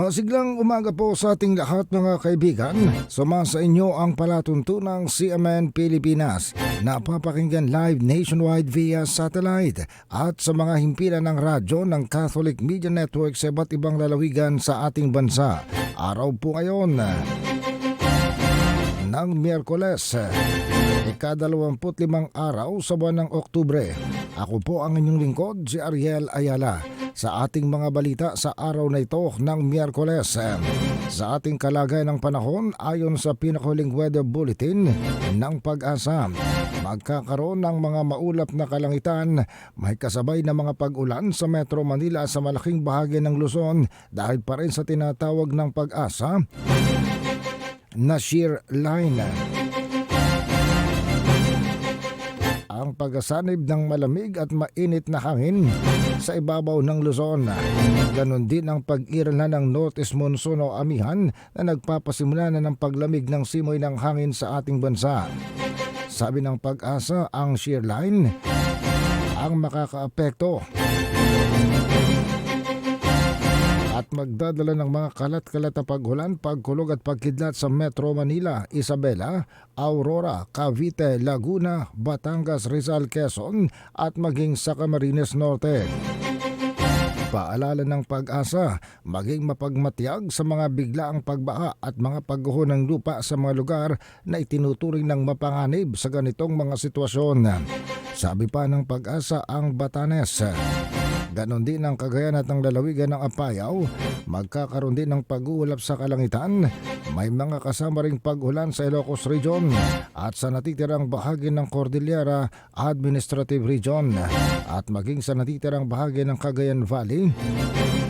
Masiglang umaga po sa ating lahat mga kaibigan. Sumasa inyo ang palatuntunang CMN Pilipinas. Napapakinggan live nationwide via satellite at sa mga himpilan ng radyo ng Catholic Media Network sa iba't ibang lalawigan sa ating bansa. Araw po ngayon ng Miyerkules, ikadalawamput limang araw sa buwan ng Oktubre. Ako po ang inyong lingkod, si Ariel Ayala sa ating mga balita sa araw na ito ng Miyerkules. Sa ating kalagay ng panahon ayon sa pinakahuling weather bulletin ng pag-asa. Magkakaroon ng mga maulap na kalangitan, may kasabay na mga pag-ulan sa Metro Manila sa malaking bahagi ng Luzon dahil pa rin sa tinatawag ng pag-asa na shear line. Pagkasanib ng malamig at mainit na hangin sa ibabaw ng Luzon. Ganon din ang pag-iral na ng Northeast Monsoon o Amihan na nagpapasimula na ng paglamig ng simoy ng hangin sa ating bansa. Sabi ng pag-asa, ang shear line ang makakaapekto at magdadala ng mga kalat-kalat na paghulan, pagkulog at pagkidlat sa Metro Manila, Isabela, Aurora, Cavite, Laguna, Batangas, Rizal, Quezon at maging sa Camarines Norte. Paalala ng pag-asa, maging mapagmatiyag sa mga biglaang pagbaha at mga pagguho ng lupa sa mga lugar na itinuturing ng mapanganib sa ganitong mga sitwasyon. Sabi pa ng pag-asa ang Batanes. Ganon din ang Cagayan at ang lalawigan ng Apayao. Magkakaroon din ng pag-uulap sa kalangitan. May mga kasama ring pag-ulan sa Ilocos Region at sa natitirang bahagi ng Cordillera Administrative Region at maging sa natitirang bahagi ng Cagayan Valley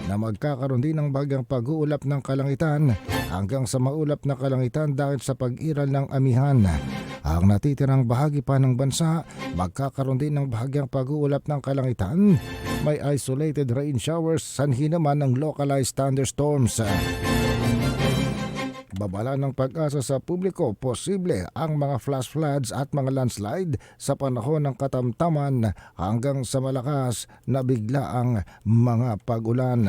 na magkakaroon din ng bagyang pag-uulap ng kalangitan hanggang sa maulap na kalangitan dahil sa pag-iral ng amihan. Ang natitirang bahagi pa ng bansa, magkakaroon din ng bahagyang pag-uulap ng kalangitan. May isolated rain showers, sanhi naman ng localized thunderstorms. Babala ng pag-asa sa publiko, posible ang mga flash floods at mga landslide sa panahon ng katamtaman hanggang sa malakas na biglaang mga pag-ulan.